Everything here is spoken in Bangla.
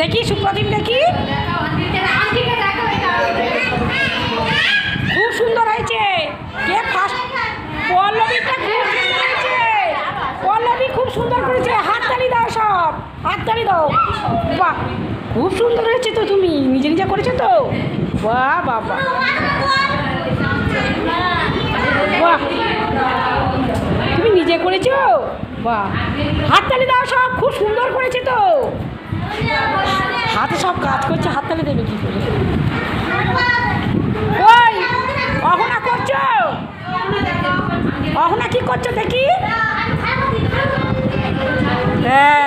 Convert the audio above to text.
দেখি, সুপ্রদীপ দেখি। খুব সুন্দর হয়েছে। কে ফার্স্ট পল্লবীটা খুব সুন্দর হয়েছে। পল্লবী খুব সুন্দর করেছে। হাততালি দাও সব। হাততালি দাও। বাহ, খুব সুন্দর হয়েছে তো তুমি। নিজে নিজে করেছ তো? বাহ বাবা বাহ, তুমি নিজে করেছ? বাহ। হাততালি দাও সব, খুব হাতে সব কাজ করছে হাততালি দেবে কি করে? ওই, অহনা করছ? অহনা কি করছ দেখি? হ্যাঁ